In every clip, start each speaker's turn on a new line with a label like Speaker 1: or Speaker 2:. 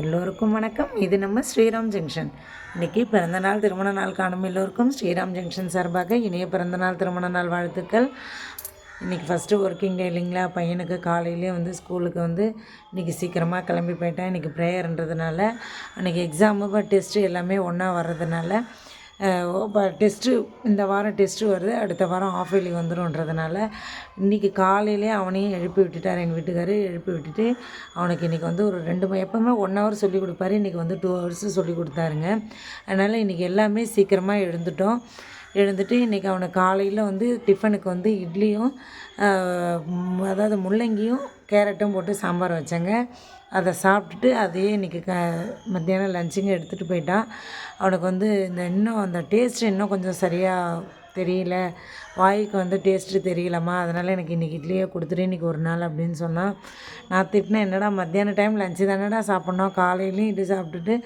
Speaker 1: எல்லோருக்கும் வணக்கம். இது நம்ம ஸ்ரீராம் ஜங்ஷன். இன்றைக்கி பிறந்தநாள் திருமண நாள் காணும் எல்லோருக்கும் ஸ்ரீராம் ஜங்ஷன் சார்பாக இனிய பிறந்தநாள் திருமண நாள் வாழ்த்துக்கள். இன்றைக்கி ஃபஸ்ட்டு ஒர்க்கிங் டே இல்லைங்களா? பையனுக்கு காலையிலே வந்து ஸ்கூலுக்கு வந்து இன்றைக்கி சீக்கிரமாக கிளம்பி போயிட்டேன். இன்றைக்கி ப்ரேயர்ன்றதுனால அன்றைக்கி எக்ஸாமு டெஸ்ட்டு எல்லாமே ஒன்றா வர்றதுனால இப்போ டெஸ்ட்டு இந்த வாரம் டெஸ்ட்டு வருது அடுத்த வாரம் ஆஃப் இயர்லி வந்துடும்ன்றதுனால இன்றைக்கி காலையிலே அவனையும் எழுப்பி விட்டுட்டார் எங்கள் வீட்டுக்காரர் எழுப்பி விட்டுட்டு அவனுக்கு இன்றைக்கி வந்து ஒரு ரெண்டு மணி எப்போவுமே ஒன் ஹவர் சொல்லி கொடுப்பாரு இன்றைக்கி வந்து டூ ஹவர்ஸு சொல்லி கொடுத்தாருங்க. அதனால் இன்றைக்கி எல்லாமே சீக்கிரமாக எழுந்துட்டோம். எழுந்துட்டு இன்றைக்கி அவனை காலையில் வந்து டிஃபனுக்கு வந்து இட்லியும் அதாவது முள்ளங்கியும் கேரட்டும் போட்டு சாம்பார் வச்சேங்க. அதை சாப்பிட்டுட்டு அதையே இன்றைக்கி க மத்தியானம் லஞ்சுங்க எடுத்துகிட்டு போயிட்டான். அவனுக்கு வந்து இந்த இன்னும் அந்த டேஸ்ட் இன்னும் கொஞ்சம் சரியாக தெரியல. வாய்க்கு வந்து டேஸ்ட்டு தெரியலம்மா. அதனால் எனக்கு இன்றைக்கி இட்லியே கொடுத்துட்டு இன்றைக்கி ஒரு நாள் அப்படின்னு சொன்னான். நான் திட்டினேன் என்னடா மத்தியான டைம் லஞ்சு தானடா சாப்பிட்ணும்? காலையிலையும் இட்லி சாப்பிட்டுட்டு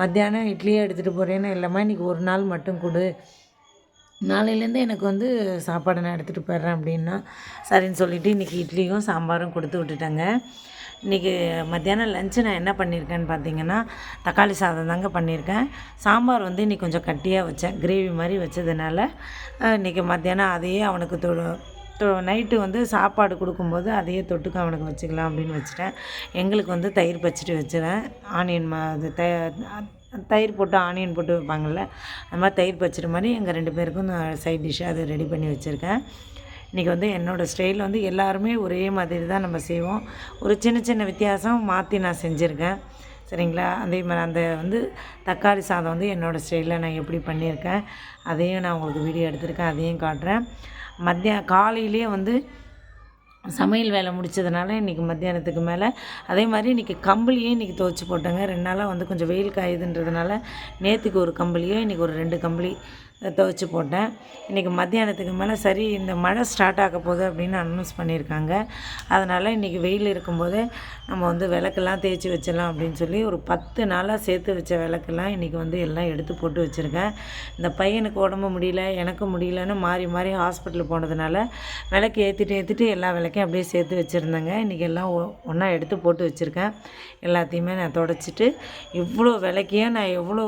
Speaker 1: மத்தியானம் இட்லியே எடுத்துகிட்டு போகிறேன்னு இல்லைம்மா இன்றைக்கி ஒரு நாள் மட்டும் கொடு. நாளையிலேருந்து எனக்கு வந்து சாப்பாடு நான் எடுத்துகிட்டு போயிடுறேன் அப்படின்னா சரின்னு சொல்லிவிட்டு இன்றைக்கி இட்லியும் சாம்பாரும் கொடுத்து விட்டுட்டேங்க. இன்றைக்கி மத்தியானம் லஞ்சு நான் என்ன பண்ணியிருக்கேன்னு பார்த்தீங்கன்னா தக்காளி சாதம் தாங்க பண்ணியிருக்கேன். சாம்பார் வந்து இன்றைக்கி கொஞ்சம் கட்டியாக வச்சேன். கிரேவி மாதிரி வச்சதுனால இன்றைக்கி மத்தியானம் அதையே அவனுக்கு தொ தொ- நைட்டு வந்து சாப்பாடு கொடுக்கும்போது அதையே தொட்டுக்க அவனுக்கு வச்சுக்கலாம் அப்படின்னு வச்சுட்டேன். எங்களுக்கு வந்து தயிர் பச்சிட்டு வச்சுருவேன் ஆனியன் மா அது த தயிர் போட்டு ஆனியன் போட்டு வைப்பாங்கள்ல அந்த மாதிரி தயிர் பச்சடி மாதிரி எங்கள் ரெண்டு பேருக்கும் நான் சைட் டிஷ்ஷாக அது ரெடி பண்ணி வச்சுருக்கேன். இன்றைக்கி வந்து என்னோடய ஸ்டைல் வந்து எல்லாருமே ஒரே மாதிரி தான் நம்ம செய்வோம். ஒரு சின்ன சின்ன வித்தியாசம் மாற்றி நான் செஞ்சுருக்கேன். சரிங்களா? அதே மாதிரி அந்த வந்து தக்காளி சாதம் வந்து என்னோடய ஸ்டைலில் நான் எப்படி பண்ணியிருக்கேன் அதையும் நான் உங்களுக்கு வீடியோ எடுத்திருக்கேன் அதையும் காட்டுறேன். மத்திய காலையிலேயே வந்து சமையல் வேலை முடிச்சதுனால இன்றைக்கி மத்தியானத்துக்கு மேலே. அதே மாதிரி இன்றைக்கி கம்பளியே இன்றைக்கி துவச்சி போட்டேங்க. ரெண்டு நாளாக வந்து கொஞ்சம் வெயில் காயுதுன்றதுனால நேற்றுக்கு ஒரு கம்பளியோ இன்றைக்கி ஒரு ரெண்டு கம்பளி. துவைச்சி போட்டேன். இன்றைக்கி மத்தியானத்துக்கு மேலே சரி இந்த மழை ஸ்டார்ட் ஆக போகுது அப்படின்னு அனௌன்ஸ் பண்ணியிருக்காங்க. அதனால் இன்றைக்கி வெயில் இருக்கும்போது நம்ம வந்து விளக்கெல்லாம் தேய்ச்சி வச்சிடலாம் அப்படின்னு சொல்லி ஒரு பத்து நாளாக சேர்த்து வச்ச விளக்கெல்லாம் இன்றைக்கி வந்து எல்லாம் எடுத்து போட்டு வச்சுருக்கேன். இந்த பையனுக்கு உடம்பு முடியல எனக்கு முடியலன்னு மாறி மாறி ஹாஸ்பிட்டல் போனதுனால விளக்கு ஏற்றிட்டு ஏற்றிட்டு எல்லா விளக்கையும் அப்படியே சேர்த்து வச்சுருந்தேங்க. இன்றைக்கி எல்லாம் ஒன்றா எடுத்து போட்டு வச்சுருக்கேன். எல்லாத்தையுமே நான் தொடச்சிட்டு இவ்வளோ விளக்கையும் நான் எவ்வளோ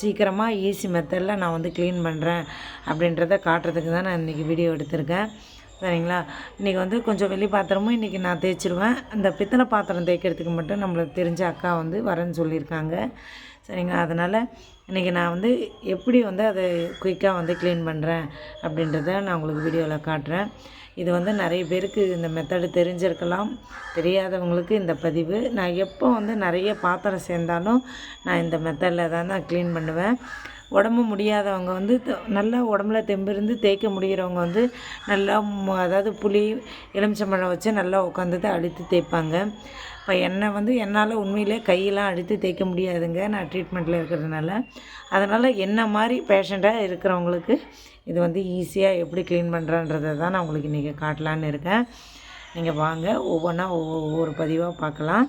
Speaker 1: சீக்கிரமாக ஈஸி மெத்தடில் நான் வந்து க்ளீன் பண்ணுறேன் அப்படின்றத காட்டுறதுக்கு தான் நான் இன்றைக்கி வீடியோ எடுத்திருக்கேன். சரிங்களா? இன்றைக்கி வந்து கொஞ்சம் வெளி பாத்திரமும் இன்றைக்கி நான் தேய்ச்சிருவேன். இந்த பித்தளை பாத்திரம் தேய்க்கிறதுக்கு மட்டும் நம்மளுக்கு தெரிஞ்ச அக்கா வந்து வரேன்னு சொல்லியிருக்காங்க. சரிங்களா? அதனால் இன்றைக்கி நான் வந்து எப்படி வந்து அதை குயிக்காக வந்து க்ளீன் பண்ணுறேன் அப்படின்றத நான் உங்களுக்கு வீடியோவில் காட்டுறேன். இது வந்து நிறைய பேருக்கு இந்த மெத்தடு தெரிஞ்சிருக்கலாம். தெரியாதவங்களுக்கு இந்த பதிவு. நான் எப்போ வந்து நிறைய பாத்திரம் சேர்ந்தாலும் நான் இந்த மெத்தடில் தான் நான் க்ளீன் பண்ணுவேன். உடம்பு முடியாதவங்க வந்து நல்லா உடம்புல தெம்பு இருந்து தேய்க்க முடிகிறவங்க வந்து நல்லா அதாவது புளி எலுமிச்சம்பழம் வச்சு நல்லா உட்காந்துட்டு அழுத்தி தேய்ப்பாங்க. இப்போ என்னை வந்து என்னால் உண்மையிலே கையெல்லாம் அழுத்தி தேய்க்க முடியாதுங்க நான் ட்ரீட்மெண்ட்டில் இருக்கிறதுனால. அதனால் என்ன மாதிரி பேஷண்ட்டாக இருக்கிறவங்களுக்கு இது வந்து ஈஸியாக எப்படி க்ளீன் பண்ணுறன்றதை தான் நான் உங்களுக்கு இன்றைக்கி காட்டலான்னு இருக்கேன். நீங்கள் வாங்க ஒவ்வொன்றா ஒவ்வொரு பதிவாக பார்க்கலாம்.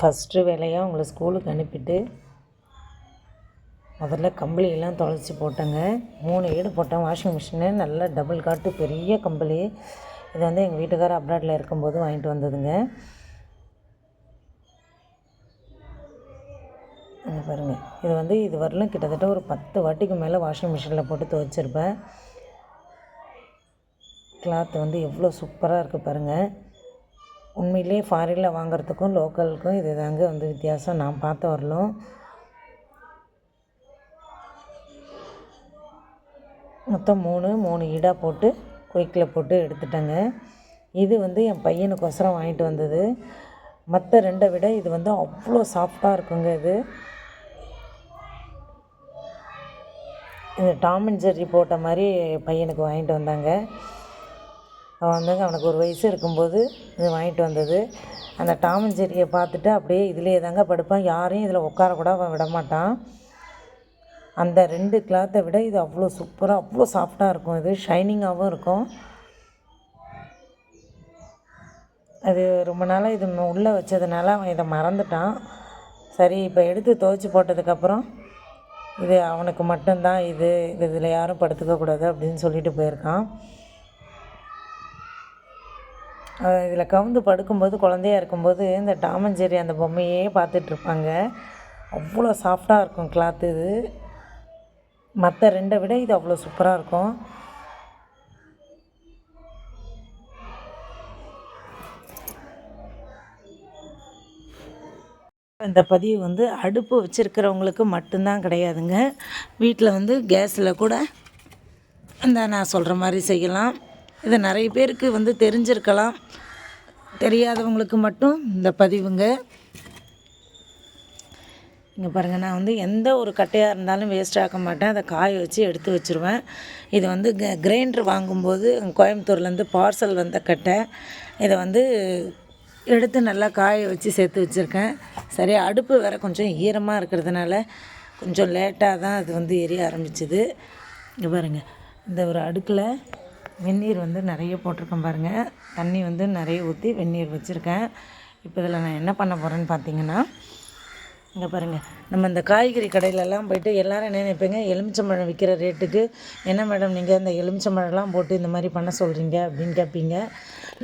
Speaker 1: ஃபஸ்ட்டு வேலையாக உங்களை ஸ்கூலுக்கு அனுப்பிட்டு முதல்ல கம்பளியெல்லாம் தொலைச்சி போட்டேங்க. மூணு ஈடு போட்டேன் வாஷிங் மிஷினு நல்லா டபுள் காட்டு பெரிய கம்பளி. இது வந்து எங்கள் வீட்டுக்காரர் அப்ராட்டில் இருக்கும்போது வாங்கிட்டு வந்ததுங்க. பாருங்க. பாருங்கள் இது வந்து இது வரலும் கிட்டத்தட்ட ஒரு பத்து வாட்டிக்கு மேலே வாஷிங் மிஷினில் போட்டு துவைச்சிருப்பேன். கிளாத் வந்து எவ்வளோ சூப்பராக இருக்குது பாருங்கள் உண்மையிலே ஃபாரினில் வாங்குறதுக்கும் லோக்கலுக்கும் இது தாங்க வந்து வித்தியாசம். நான் பார்த்த வரலும். மொத்தம் மூணு மூணு ஈடாக போட்டு குயிக்கில் போட்டு எடுத்துட்டேங்க. இது வந்து என் பையனுக்கொசரம் வாங்கிட்டு வந்தது. மற்ற ரெண்டை விட இது வந்து அவ்வளோ சாஃப்டாக இருக்குங்க இது. இந்த டாம் அண்ட் ஜெர்ரி போட்ட மாதிரி பையனுக்கு வாங்கிட்டு வந்தாங்க. அவன் வந்தாங்க அவனுக்கு ஒரு வயசு இருக்கும்போது இது வாங்கிட்டு வந்தது. அந்த டாம் அண்ட் ஜெர்ரியை பார்த்துட்டு அப்படியே இதிலே தாங்க படுப்பான். யாரையும் இதில் உட்கார கூட அவன் விட மாட்டான் அந்த ரெண்டு கிளாத்தை விட இது அவ்வளோ சூப்பராக அவ்வளோ சாஃப்டாக இருக்கும். இது ஷைனிங்காகவும் இருக்கும். அது ரொம்ப நாளாக இது உள்ளே வச்சதுனால அவன் இதை மறந்துட்டான். சரி இப்போ எடுத்து துவைச்சி போட்டதுக்கப்புறம் இது அவனுக்கு மட்டும்தான் இது இது இதில் யாரும் படுத்துக்கக்கூடாது அப்படின்னு சொல்லிட்டு போயிருக்கான். இதில் கவுந்து படுக்கும்போது குழந்தையா இருக்கும்போது இந்த டாமஞ்சேரி அந்த பொம்மையே பார்த்துட்ருப்பாங்க அவ்வளோ சாஃப்டாக இருக்கும் கிளாத்து இது. மற்ற ரெண்டை விட இது அவ்வளோ சூப்பராக இருக்கும். இந்த பதிவு வந்து அடுப்பு வச்சுருக்கிறவங்களுக்கு மட்டும்தான் கிடையாதுங்க. வீட்டில் வந்து கேஸில் கூட இந்த நான் சொல்கிற மாதிரி செய்யலாம். இது நிறைய பேருக்கு வந்து தெரிஞ்சிருக்கலாம். தெரியாதவங்களுக்கு மட்டும் இந்த பதிவுங்க. இங்கே பாருங்கள் நான் வந்து எந்த ஒரு கட்டையாக இருந்தாலும் வேஸ்ட் ஆக்க மாட்டேன். அதை காய வச்சு எடுத்து வச்சுருவேன். இது வந்து க கிரைண்டர் வாங்கும்போது கோயம்புத்தூர்லேருந்து பார்சல் வந்த கட்டை. இதை வந்து எடுத்து நல்லா காய வச்சு சேர்த்து வச்சுருக்கேன். சரி அடுப்பு வேறு கொஞ்சம் ஈரமாக இருக்கிறதுனால கொஞ்சம் லேட்டாக தான் அது வந்து எரிய ஆரம்பிச்சிது. இங்கே பாருங்கள் இந்த ஒரு அடுக்கில் வெந்நீர் வந்து நிறைய போட்டிருக்கேன் பாருங்கள் தண்ணி வந்து நிறைய ஊற்றி வெந்நீர் வச்சுருக்கேன். இப்போ இதில் நான் என்ன பண்ண போகிறேன்னு பார்த்தீங்கன்னா இங்கே பாருங்கள் நம்ம இந்த காய்கறி கடையிலலாம் போயிட்டு எல்லாரும் என்ன நினைப்பீங்க? எலுமிச்சம்பழம் விற்கிற ரேட்டுக்கு என்ன மேடம் நீங்கள் இந்த எலுமிச்சம்பழம்லாம் போட்டு இந்த மாதிரி பண்ண சொல்கிறீங்க அப்படின்னு கேட்பீங்க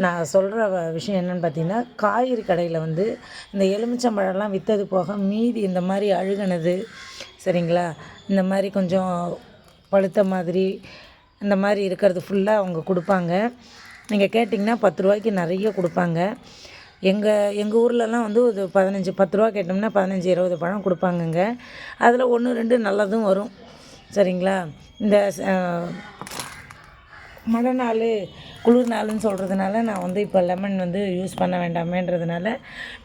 Speaker 1: நான் சொல்கிற விஷயம் என்னென்னு பார்த்தீங்கன்னா காய்கறி கடையில் வந்து இந்த எலுமிச்சம்பழம்லாம் விற்றது போக மீதி இந்த மாதிரி அழுகினது சரிங்களா? இந்த மாதிரி கொஞ்சம் பழுத்த மாதிரி இந்த மாதிரி இருக்கிறது ஃபுல்லாக அவங்க கொடுப்பாங்க. நீங்கள் கேட்டிங்கன்னா பத்து ரூபாய்க்கு நிறைய கொடுப்பாங்க. எங்கள் எங்கள் ஊர்லலாம் வந்து ஒரு பதினஞ்சு பத்து ரூபா கேட்டோம்னா பதினஞ்சு இருபது பழம் கொடுப்பாங்கங்க. அதில் ஒன்று ரெண்டு நல்லதும் வரும். சரிங்களா? இந்த மழை நாள் குளிர் நாள்னு சொல்கிறதுனால நான் வந்து இப்போ லெமன் வந்து யூஸ் பண்ண வேண்டாமேன்றதுனால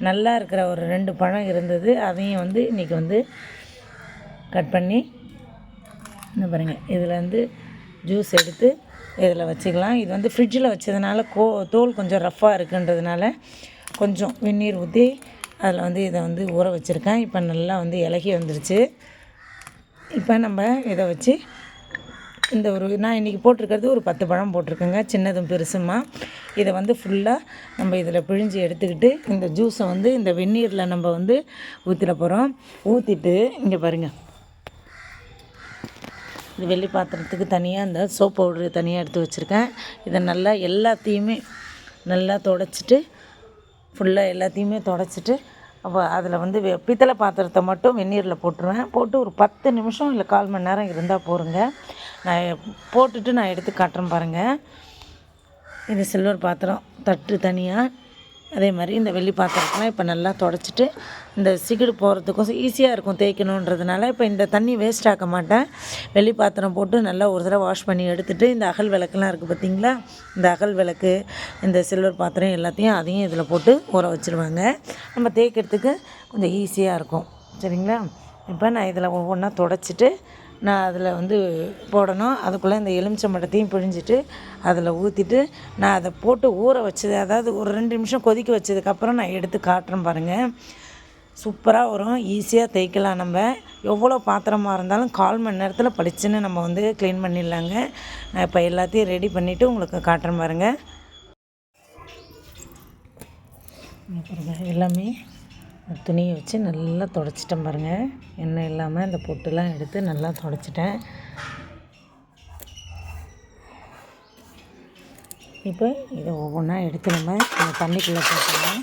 Speaker 1: நல்லா இருக்கிற ஒரு ரெண்டு பழம் இருந்தது. அதையும் வந்து இன்றைக்கி வந்து கட் பண்ணி இந்த பாருங்கள் இதில் வந்து ஜூஸ் எடுத்து இதில் வச்சுக்கலாம். இது வந்து ஃப்ரிட்ஜில் வச்சதுனால கோ தோல் கொஞ்சம் ரஃப்பாக இருக்குன்றதுனால கொஞ்சம் வெந்நீர் ஊற்றி அதில் வந்து இதை வந்து ஊற வச்சுருக்கேன். இப்போ நல்லா வந்து இலகி வந்துருச்சு. இப்போ நம்ம இதை வச்சு இந்த ஒரு நான் இன்றைக்கி போட்டிருக்கிறது ஒரு பத்து பழம் போட்டிருக்கேங்க. சின்னதும் பெருசுமா. இதை வந்து ஃபுல்லாக நம்ம இதில் பிழிஞ்சு எடுத்துக்கிட்டு இந்த ஜூஸை வந்து இந்த வெந்நீரில் நம்ம வந்து ஊற்றிட போகிறோம் ஊற்றிட்டு இங்கே பாருங்கள் இந்த வெள்ளி பாத்திரத்துக்கு தனியாக இந்த சோப் பவுடர் தனியாக எடுத்து வச்சுருக்கேன். இதை நல்லா எல்லாத்தையுமே நல்லா தொடச்சிட்டு ஃபுல்லாக எல்லாத்தையுமே தொடச்சிட்டு அப்போ அதில் வந்து வெ பித்தளை பாத்திரத்தை மட்டும் வெந்நீரில் போட்டுருவேன். போட்டு ஒரு பத்து நிமிஷம் இல்லை கால் மணி நேரம் இருந்தால் போருங்க. நான் போட்டுட்டு நான் எடுத்து காட்டுறேன் பாருங்கள் இது சில்வர் பாத்திரம் தட்டு தனியாக அதே மாதிரி இந்த வெள்ளி பாத்திரத்தெலாம் இப்போ நல்லா தொடச்சிட்டு இந்த சிகிடு போகிறதுக்கும் ஈஸியாக இருக்கும் தேய்க்கணுன்றதுனால இப்போ இந்த தண்ணி வேஸ்ட் ஆக்க மாட்டேன். வெள்ளி பாத்திரம் போட்டு நல்லா ஒரு தடவை வாஷ் பண்ணி எடுத்துகிட்டு இந்த அகல் விளக்குலாம் இருக்குது பார்த்திங்களா இந்த அகல் விளக்கு இந்த சில்வர் பாத்திரம் எல்லாத்தையும் அதையும் இதில் போட்டு ஊற வச்சுருவாங்க. நம்ம தேய்க்கிறதுக்கு கொஞ்சம் ஈஸியாக இருக்கும். சரிங்களா? இப்போ நான் இதில் ஒவ்வொன்றா தொடச்சிட்டு நான் அதில் வந்து போடணும். அதுக்குள்ளே இந்த எலுமிச்சம்பழத்தையும் பிழிஞ்சிட்டு அதில் ஊற்றிட்டு நான் அதை போட்டு ஊற வச்சது அதாவது ஒரு ரெண்டு நிமிஷம் கொதிக்க வச்சதுக்கப்புறம் நான் எடுத்து காட்டுறேன் பாருங்கள் சூப்பராக வரும். ஈஸியாக தைக்கலாம் நம்ம. எவ்வளோ பாத்திரமாக இருந்தாலும் கால் மணி நேரத்தில் படிச்சுன்னு நம்ம வந்து க்ளீன் பண்ணிடலாங்க. நான் இப்போ எல்லாத்தையும் ரெடி பண்ணிவிட்டு உங்களுக்கு காட்டுறேன் பாருங்கள் பாருங்க எல்லாமே துணியை வச்சு நல்லா தொடச்சிட்டேன் பாருங்கள் எண்ணெய் இல்லாமல் இந்த பொட்டுலாம் எடுத்து நல்லா தொடச்சிட்டேன். இப்போ இதை ஒவ்வொன்றா எடுத்து நம்ம இந்த தண்ணிக்குள்ளே போட்டுக்கலாம்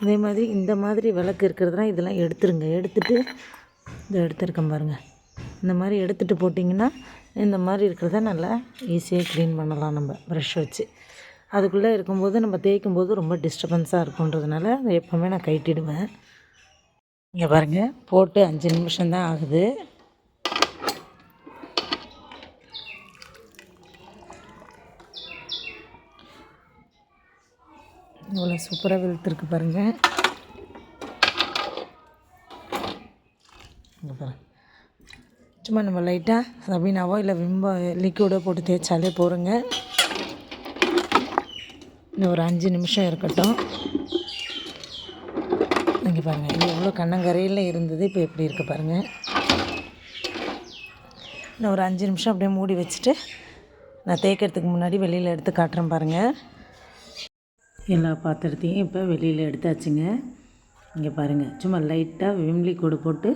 Speaker 1: அதே மாதிரி இந்த மாதிரி விளக்கு இருக்கிறதுலாம் இதெல்லாம் எடுத்துருங்க. எடுத்துட்டு இதை எடுத்துருக்கேன் பாருங்கள் இந்த மாதிரி எடுத்துகிட்டு போட்டிங்கன்னா இந்த மாதிரி இருக்கிறத நல்லா ஈஸியாக க்ளீன் பண்ணலாம் நம்ம ப்ரெஷ் வச்சு. அதுக்குள்ளே இருக்கும்போது நம்ம தேய்க்கும் போது ரொம்ப டிஸ்டர்பன்ஸாக இருக்குன்றதுனால அதை எப்போவுமே நான் கைட்டிடுவேன். இங்கே பாருங்கள் போட்டு அஞ்சு நிமிஷம்தான் ஆகுது. இவ்வளோ சூப்பராக வெளுத்துருக்கு பாருங்கள் சும்மா நம்ம லைட்டாக சபீனாவோ இல்லை விம்போ லிக்விடோ போட்டு தேய்ச்சாலே போகிறோங்க இன்னும் ஒரு அஞ்சு நிமிஷம் இருக்கட்டும். இங்கே இங்கே பாருங்கள் இது எவ்வளோ கண்ணங்கரையில் இருந்தது இப்போ எப்படி இருக்குது பாருங்கள் இன்னும் ஒரு அஞ்சு நிமிஷம் அப்படியே மூடி வச்சுட்டு நான் தேய்க்கிறதுக்கு முன்னாடி வெளியில் எடுத்து காட்டுறேன் பாருங்கள் எல்லா பாத்திரத்தையும் இப்போ வெளியில் எடுத்தாச்சுங்க. இங்கே பாருங்கள் சும்மா லைட்டாக விம்லி கூடு போட்டு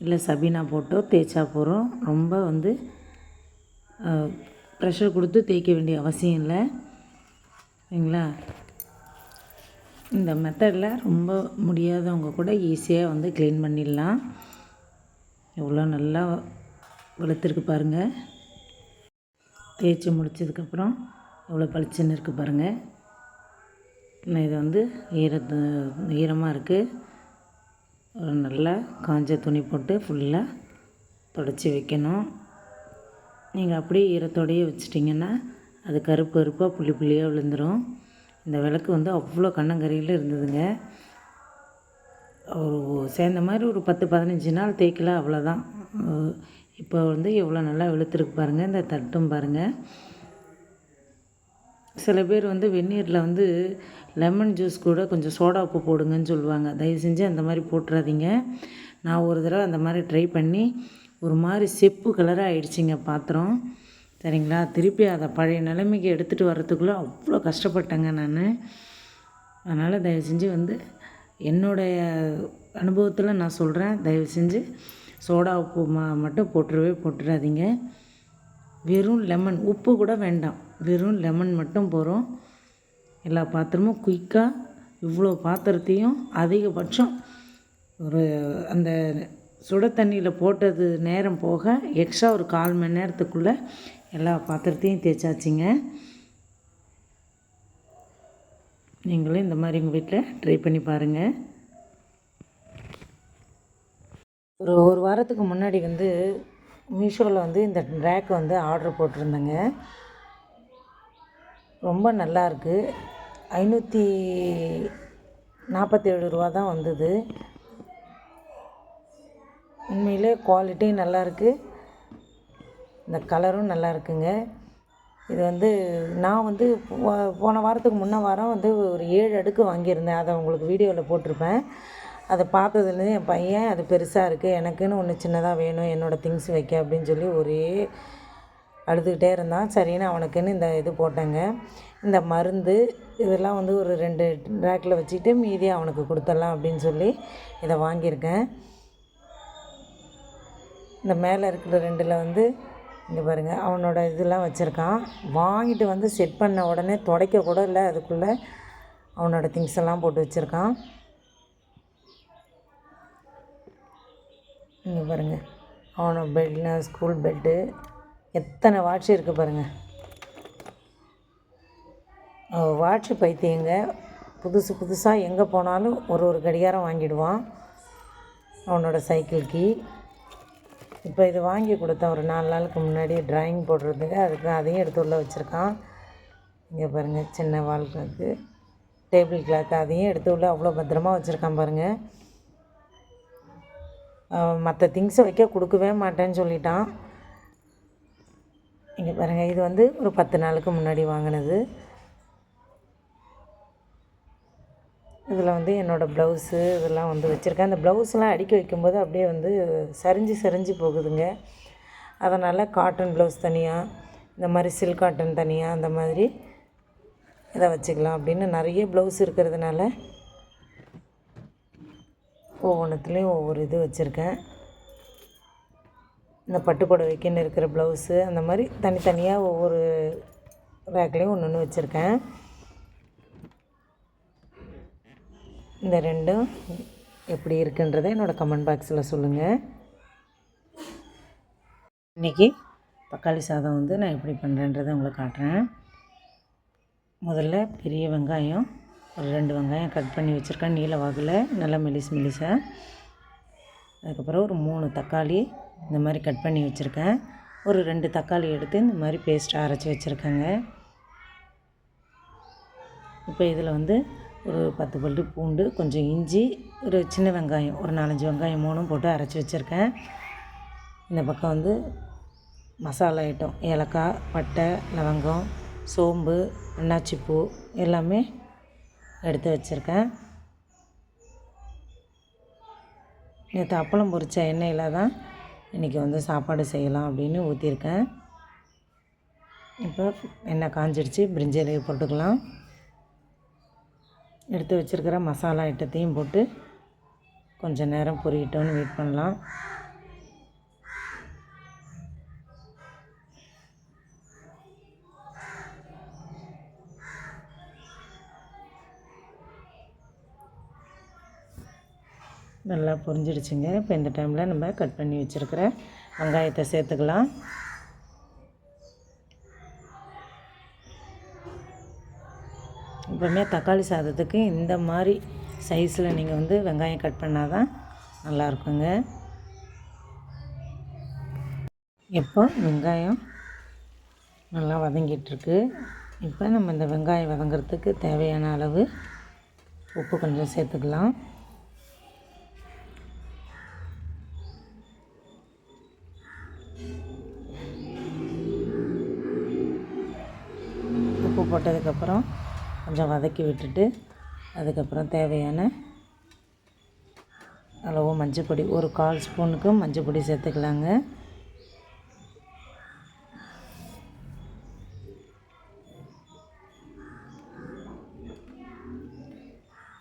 Speaker 1: இல்லை சபீனா போட்டோ தேய்ச்சா போகிறோம் ரொம்ப வந்து ப்ரெஷர் கொடுத்து தேய்க்க வேண்டிய அவசியம் இல்லை. சரிங்களா? இந்த மெத்தடில் ரொம்ப முடியாதவங்க கூட ஈஸியாக வந்து க்ளீன் பண்ணிடலாம். எவ்வளோ நல்லா வெளுத்துருக்கு பாருங்கள் தேய்ச்சி முடிச்சதுக்கப்புறம் எவ்வளோ பளிச்சுன்னு இருக்குது பாருங்கள் இது வந்து ஈரத்து ஈரமாக இருக்குது ஒரு நல்லா காஞ்ச துணி போட்டு ஃபுல்லாக தொடச்சி வைக்கணும். நீங்கள் அப்படியே ஈரத்தோடையே வச்சிட்டிங்கன்னா அது கருப்பு கருப்பாக புள்ளி புள்ளியாக விழுந்துடும் இந்த விளக்கு வந்து அவ்வளோ கண்ணங்கரையில் இருந்ததுங்க. ஒரு சேர்ந்த மாதிரி ஒரு பத்து பதினஞ்சு நாள் தேய்க்கல அவ்வளோதான் இப்போ வந்து எவ்வளோ நல்லா வெளுத்துருக்கு பாருங்கள் இந்த தட்டும் பாருங்கள் சில பேர் வந்து வெந்நீரில் வந்து லெமன் ஜூஸ் கூட கொஞ்சம் சோடா உப்பு போடுங்கன்னு சொல்லுவாங்க. தயவு செஞ்சு அந்த மாதிரி போட்டுறாதீங்க. நான் ஒரு தடவை அந்த மாதிரி ட்ரை பண்ணி ஒரு மாதிரி செப்பு கலராக ஆயிடுச்சிங்க பாத்திரம். சரிங்களா? திருப்பி அதை பழைய நிலைமைக்கு எடுத்துகிட்டு வர்றதுக்குள்ளே அவ்வளோ கஷ்டப்பட்டேங்க நான். அதனால் தயவு செஞ்சு வந்து என்னுடைய அனுபவத்தில் நான் சொல்கிறேன் தயவு செஞ்சு சோடா உப்பு மா மட்டும் போட்டுருவே போட்டுடாதீங்க வெறும் லெமன் உப்பு கூட வேண்டாம். வெறும் லெமன் மட்டும் போகிறோம் எல்லா பாத்திரமும் குயிக்காக இவ்வளோ பாத்திரத்தையும் அதிகபட்சம் ஒரு அந்த சுட தண்ணியில் போட்டது நேரம் போக எக்ஸ்ட்ரா ஒரு கால் மணி நேரத்துக்குள்ளே எல்லா பாத்திரத்தையும் தேய்ச்சாச்சிங்க. நீங்களும் இந்த மாதிரி உங்கள் வீட்டில் ட்ரை பண்ணி பாருங்கள் ஒரு ஒரு வாரத்துக்கு முன்னாடி வந்து மீஷோவில் வந்து இந்த ரேக் வந்து ஆர்டர் போட்டிருந்தேங்க. ரொம்ப நல்லா இருக்குது ஐநூற்றி நாற்பத்தேழு ரூபா தான் வந்தது. உண்மையிலே குவாலிட்டி நல்லாயிருக்கு. இந்த கலரும் நல்லா இருக்குங்க இது வந்து நான் வந்து போன வாரத்துக்கு முன்ன வாரம் வந்து ஒரு ஏழு அடுக்கு வாங்கியிருந்தேன். அதை உங்களுக்கு வீடியோவில் போட்டிருப்பேன். அதை பார்த்ததுலேருந்து என் பையன் அது பெருசாக இருக்குது எனக்குன்னு ஒன்று சின்னதாக வேணும். என்னோடய திங்ஸ் வைக்க அப்படின்னு சொல்லி ஒரே அழுதுகிட்டே இருந்தான். சரின்னு அவனுக்குன்னு இந்த இது போட்டேங்க. இந்த மருந்து இதெல்லாம் வந்து ஒரு ரெண்டு ரேக்கில் வச்சுக்கிட்டு மீதி அவனுக்கு கொடுத்துடலாம் அப்படின்னு சொல்லி இதை வாங்கியிருக்கேன். இந்த மேலே இருக்கிற ரெண்டில் வந்து இங்கே பாருங்கள் அவனோட இதெல்லாம் வச்சுருக்கான். வாங்கிட்டு வந்து செட் பண்ண உடனே துடைக்க கூட இல்லை அதுக்குள்ளே அவனோட திங்ஸ் எல்லாம் போட்டு வச்சுருக்கான். இங்கே பாருங்கள் அவனோட பெட் ஸ்கூல் பெட்டு எத்தனை வாட்ச் இருக்குது பாருங்கள் வாட்ச் பைத்தியங்க. புதுசு புதுசாக எங்கே போனாலும் ஒரு ஒரு கடிகாரம் வாங்கிடுவான். அவனோட சைக்கிள்க்கு இப்போ இது வாங்கி கொடுத்தேன். ஒரு நாலு நாளுக்கு முன்னாடி ட்ராயிங் போடுறதுக்கு அதுக்கு அதையும் எடுத்து உள்ளே வச்சுருக்கான். இங்கே பாருங்கள் சின்ன வால் கிளாக்கு டேபிள் கிளாக்கு அதையும் எடுத்து உள்ள அவ்வளோ பத்திரமா வச்சுருக்கான் பாருங்கள் மற்ற திங்ஸை வைக்க கொடுக்கவே மாட்டேன்னு சொல்லிட்டான். இங்கே பாருங்கள் இது வந்து ஒரு பத்து நாளுக்கு முன்னாடி வாங்கினது. இதில் வந்து என்னோடய ப்ளவுஸு இதெல்லாம் வந்து வச்சுருக்கேன். அந்த ப்ளவுஸ்லாம் அடுக்கி வைக்கும்போது அப்படியே வந்து சரிஞ்சு சரிஞ்சு போகுதுங்க. அதனால் காட்டன் ப்ளவுஸ் தனியாக இந்த மாதிரி சில்க் காட்டன் தனியாக அந்த மாதிரி இதை வச்சுக்கலாம் அப்படின்னு நிறைய ப்ளவுஸ் இருக்கிறதுனால ஒவ்வொன்றுத்துலேயும் ஒவ்வொரு இது வச்சுருக்கேன். இந்த பட்டு புடவைக்குன்னு இருக்கிற ப்ளவுஸு அந்த மாதிரி தனித்தனியாக ஒவ்வொரு ரேக்லேயும் ஒன்று ஒன்று வச்சுருக்கேன். இந்த ரெண்டும் எப்படி இருக்குன்றதை என்னோடய கமெண்ட் பாக்ஸில் சொல்லுங்கள் இன்றைக்கி தக்காளி சாதம் வந்து நான் எப்படி பண்ணுறேன்றதை உங்களுக்கு காட்டுறேன். முதல்ல பெரிய வெங்காயம் ஒரு ரெண்டு வெங்காயம் கட் பண்ணி வச்சுருக்கேன். நீல வாகில் நல்லா மெலிஸ் மெலிசாக அதுக்கப்புறம் ஒரு மூணு தக்காளி இந்த மாதிரி கட் பண்ணி வச்சுருக்கேன். ஒரு ரெண்டு தக்காளி எடுத்து இந்த மாதிரி பேஸ்ட் அரைச்சி வச்சுருக்கேங்க. இப்போ இதில் வந்து ஒரு பத்து பல்லு பூண்டு கொஞ்சம் இஞ்சி ஒரு சின்ன வெங்காயம் ஒரு நாலஞ்சு வெங்காயம் மூணும் போட்டு அரைச்சி வச்சுருக்கேன். இந்த பக்கம் வந்து மசாலா ஐட்டம் ஏலக்காய் பட்டை லவங்கம் சோம்பு அன்னாச்சிப்பூ எல்லாமே எடுத்து வச்சுருக்கேன். நேற்று அப்பளம் பொரித்த எண்ணெயில் தான் இன்றைக்கி வந்து சாப்பாடு செய்யலாம் அப்படின்னு ஊற்றிருக்கேன் இப்போ எண்ணெய் காஞ்சிடுச்சு பிரிஞ்சி இலையை போட்டுக்கலாம். எடுத்து வச்சுருக்கிற மசாலா ஐட்டத்தையும் போட்டு கொஞ்சம் நேரம் பொரியட்டோன்னு வெயிட் பண்ணலாம். நல்லா பொரிஞ்சிடுச்சுங்க. இப்போ இந்த டைமில் நம்ம கட் பண்ணி வச்சுருக்கிற வெங்காயத்தை சேர்த்துக்கலாம். எப்பவுமே தக்காளி சாதத்துக்கு இந்த மாதிரி சைஸில் நீங்கள் வந்து வெங்காயம் கட் பண்ணால் தான் நல்லாயிருக்குங்க இப்போ வெங்காயம் நல்லா வதங்கிட்டுருக்கு. இப்போ நம்ம இந்த வெங்காயம் வதங்கிறதுக்கு தேவையான அளவு உப்பு கொஞ்சம் சேர்த்துக்கலாம் உப்பு போட்டதுக்கப்புறம் கொஞ்சம் வதக்கி விட்டுட்டு அதுக்கப்புறம் தேவையான அளவு மஞ்சள் பொடி ஒரு கால் ஸ்பூனுக்கு மஞ்சள் பொடி சேர்த்துக்கலாங்க.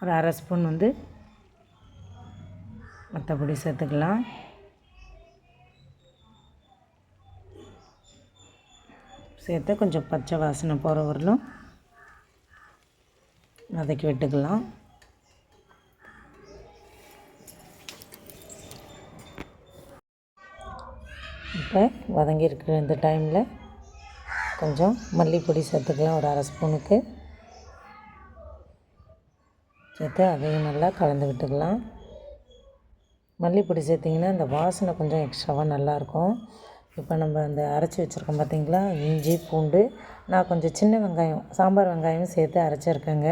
Speaker 1: ஒரு அரை ஸ்பூன் வந்து மற்றபடி சேர்த்துக்கலாம். சேர்த்து கொஞ்சம் பச்சை வாசனை போகிற வரலும் வதக்கி விட்டுக்கலாம். இப்போ வதங்கியிருக்கிற இந்த டைமில் கொஞ்சம் மல்லிப்பொடி சேர்த்துக்கலாம் ஒரு அரை ஸ்பூனுக்கு. சேர்த்து அதையும் நல்லா கலந்து விட்டுக்கலாம். மல்லிப்பொடி சேர்த்திங்கன்னா இந்த வாசனை கொஞ்சம் எக்ஸ்ட்ராவாக நல்லாயிருக்கும் இப்போ நம்ம அந்த அரைச்சி வச்சுருக்கோம் பார்த்திங்களா? இஞ்சி பூண்டு. நான் கொஞ்சம் சின்ன வெங்காயம் சாம்பார் வெங்காயம் சேர்த்து அரைச்சிருக்கேங்க.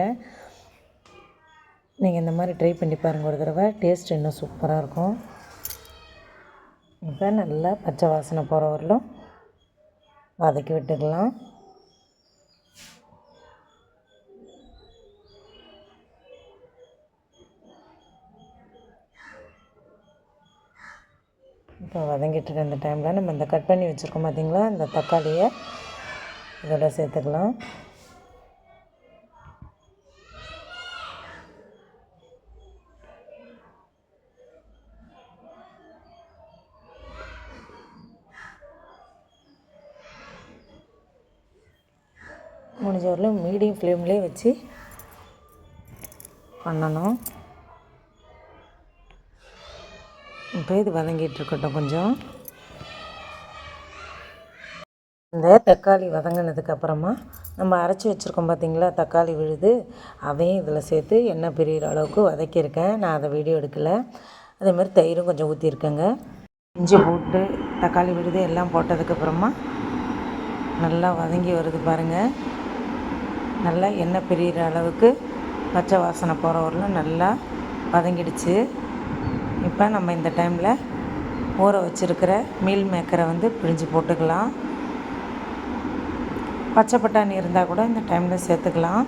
Speaker 1: நீங்கள் இந்த மாதிரி ட்ரை பண்ணி பாருங்கள் ஒரு தடவை டேஸ்ட் இன்னும் சூப்பராக இருக்கும். இப்போ நல்லா பச்சை வாசனை போகிற வரலும் வதக்கி விட்டுக்கலாம். இப்போ வதங்கிட்டு அந்த டைமில் நம்ம இந்த கட் பண்ணி வச்சுருக்கோம் பார்த்திங்களா இந்த தக்காளியை. இதோட சேர்த்துக்கலாம். முடிஞ்ச வரலும் மீடியம் ஃப்ளேம்லேயே வச்சு பண்ணணும். இப்போ இது வதங்கிட்டு இருக்கட்டும் கொஞ்சம். இந்த தக்காளி வதங்கினதுக்கு அப்புறமா நம்ம அரைச்சி வச்சுருக்கோம் பார்த்தீங்களா தக்காளி விழுது. அதையும் இதில் சேர்த்து எண்ணெய் பிரிகிற அளவுக்கு வதக்கியிருக்கேன். நான் அதை வீடியோ எடுக்கலை. அதே மாதிரி தயிரும் கொஞ்சம் ஊற்றிருக்கேங்க இஞ்சி போட்டு தக்காளி விழுது எல்லாம் போட்டதுக்கப்புறமா நல்லா வதங்கி வருது பாருங்கள் நல்லா எண்ணெய் பிரிகிற அளவுக்கு பச்சை வாசனை போகிற வரலும் நல்லா வதங்கிடுச்சு. இப்போ நம்ம இந்த டைமில் ஊற வச்சுருக்கிற மீல் மேக்கரை வந்து பிழிஞ்சு போட்டுக்கலாம். பச்சை பட்டாணி இருந்தால் கூட இந்த டைமில் சேர்த்துக்கலாம்.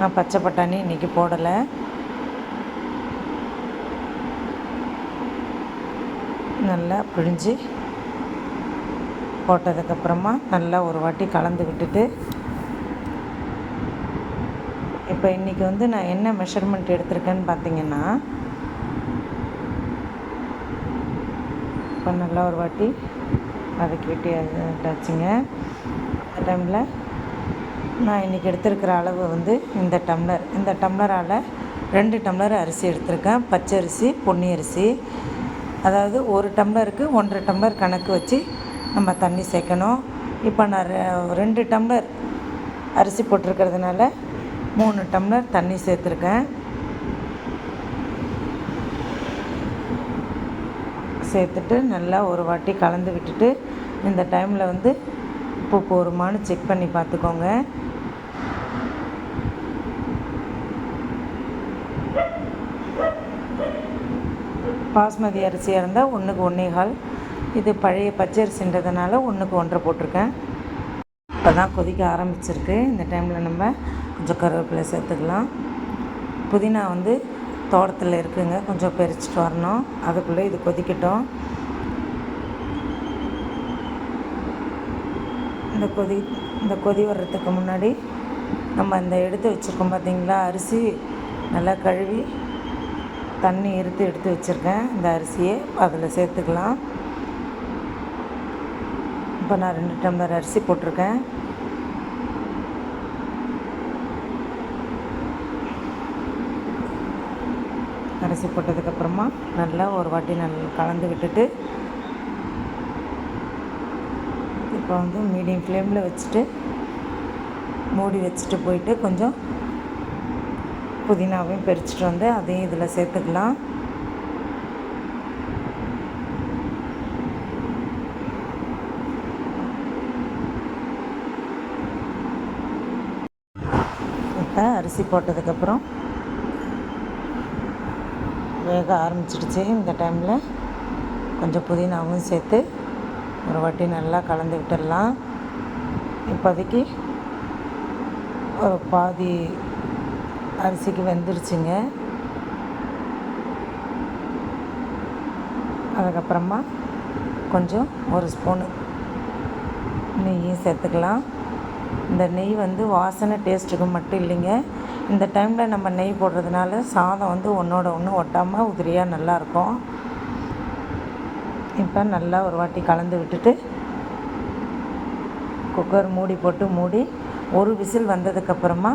Speaker 1: நான் பச்சை பட்டாணி இன்றைக்கி போடலை. நல்லா பிழிஞ்சு போட்டதுக்கப்புறமா நல்லா ஒரு வாட்டி கலந்து விட்டுட்டு இப்போ இன்றைக்கி வந்து நான் என்ன மெஷர்மெண்ட் எடுத்திருக்கேன்னு பார்த்தீங்கன்னா இப்போ நல்லா ஒரு வாட்டி வதக்கி விட்டாச்சுங்க அந்த டைமில் நான் இன்றைக்கி எடுத்திருக்கிற அளவு வந்து இந்த டம்ளர் இந்த டம்ளரால் ரெண்டு டம்ளர் அரிசி எடுத்திருக்கேன். பச்சை அரிசி பொன்னி அரிசி. அதாவது ஒரு டம்ளருக்கு ஒன்றரை டம்ளர் கணக்கு வச்சு நம்ம தண்ணி சேர்க்கணும். இப்போ நான் ரெண்டு டம்ளர் அரிசி போட்டிருக்கிறதுனால மூணு டம்ளர் தண்ணி சேர்த்துருக்கேன். சேர்த்துட்டு நல்லா ஒரு வாட்டி கலந்து விட்டுட்டு இந்த டைமில் வந்து உப்பு போருமான்னு செக் பண்ணி பார்த்துக்கோங்க. பாஸ்மதி அரிசியாக இருந்தால் ஒன்றுக்கு ஒன்றே கால். இது பழைய பச்சரிசின்றதுனால ஒன்றுக்கு ஒன்றரை போட்டிருக்கேன். இப்போ தான் கொதிக்க ஆரம்பிச்சிருக்கு. இந்த டைமில் நம்ம கொஞ்சம் கருவேப்பிலை சேர்த்துக்கலாம். புதினா வந்து தோட்டத்தில் இருக்குங்க. கொஞ்சம் பறிச்சிட்டு வரணும். அதுக்குள்ளே இது கொதிக்கட்டும். இந்த கொதி இந்த கொதி வர்றதுக்கு முன்னாடி நம்ம இந்த எடுத்து வச்சுருக்கோம் பார்த்தீங்களா அரிசி நல்லா கழுவி தண்ணி இருத்து எடுத்து வச்சுருக்கேன். இந்த அரிசியை அதில் சேர்த்துக்கலாம். இப்போ நான் ரெண்டு டம்ளர் அரிசி போட்டிருக்கேன். அரிசி போட்டதுக்கப்புறமா நல்லா ஒரு வாட்டி நல்லா கலந்து விட்டுட்டு இப்போ வந்து மீடியம் ஃப்ளேமில் வச்சுட்டு மூடி வச்சுட்டு போயிட்டு கொஞ்சம் புதினாவையும் பறிச்சுட்டு வந்து அதையும் இதில் சேர்த்துக்கலாம். இப்போ அரிசி போட்டதுக்கப்புறம் வேக ஆரம்பிச்சிடுச்சு இந்த டைமில் கொஞ்சம் புதினாவும் சேர்த்து ஒரு வாட்டி நல்லா கலந்து விட்டுடலாம். இப்போதைக்கு ஒரு பாதி அரிசிக்கு வெந்துருச்சுங்க. அதுக்கப்புறமா கொஞ்சம் ஒரு ஸ்பூனு நெய்யும் சேர்த்துக்கலாம். இந்த நெய் வந்து வாசனை டேஸ்ட்டுக்கு மட்டும் இல்லைங்க. இந்த டைமில் நம்ம நெய் போடுறதுனால சாதம் வந்து ஒன்றோட ஒன்று ஒட்டாமல் உதிரியாக நல்லாயிருக்கும் இப்போ நல்லா ஒரு வாட்டி கலந்து விட்டுட்டு குக்கர் மூடி போட்டு மூடி ஒரு விசில் வந்ததுக்கப்புறமா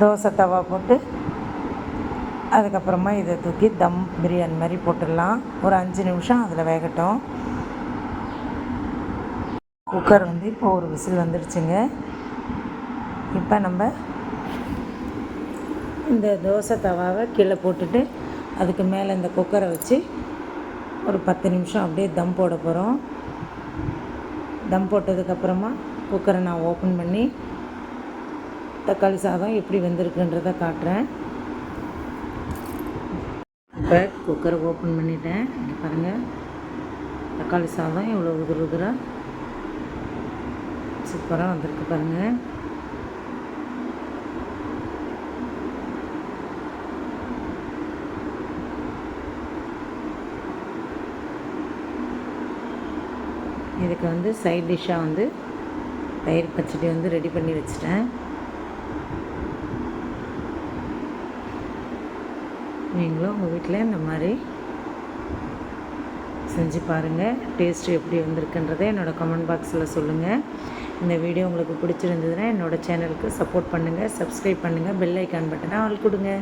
Speaker 1: தோசை தவா போட்டு அதுக்கப்புறமா இதை தூக்கி தம் பிரியாணி மாதிரி போட்டுடலாம். ஒரு அஞ்சு நிமிஷம் அதில் வேகட்டும். குக்கர் வந்து இப்போ ஒரு விசில் வந்துடுச்சுங்க இப்போ நம்ம இந்த தோசை தவாவை கீழே போட்டுட்டு அதுக்கு மேலே இந்த குக்கரை வச்சு ஒரு பத்து நிமிஷம் அப்படியே தம் போட போகிறோம். தம் போட்டதுக்கப்புறமா குக்கரை நான் ஓப்பன் பண்ணி தக்காளி சாதம் எப்படி வெந்திருக்குன்றதை காட்டுறேன். இப்போ குக்கரை ஓப்பன் பண்ணிட்டேன். பாருங்கள் தக்காளி சாதம் இவ்வளோ உதிர உதிராக சூப்பராக வந்திருக்கு பாருங்கள் இதுக்கு வந்து சைட் டிஷ்ஷாக வந்து தயிர் பச்சடி வந்து ரெடி பண்ணி வச்சிட்டேன். நீங்களும் உங்கள் வீட்டில் இந்த மாதிரி செஞ்சு பாருங்கள் டேஸ்ட்டு எப்படி வந்திருக்குன்றதை என்னோடய கமெண்ட் பாக்ஸில் சொல்லுங்கள் இந்த வீடியோ உங்களுக்கு பிடிச்சிருந்ததுன்னா என்னோடய சேனலுக்கு சப்போர்ட் பண்ணுங்கள் சப்ஸ்கிரைப் பண்ணுங்கள் பெல் ஐக்கான் பட்டனை ஆள் கொடுங்க.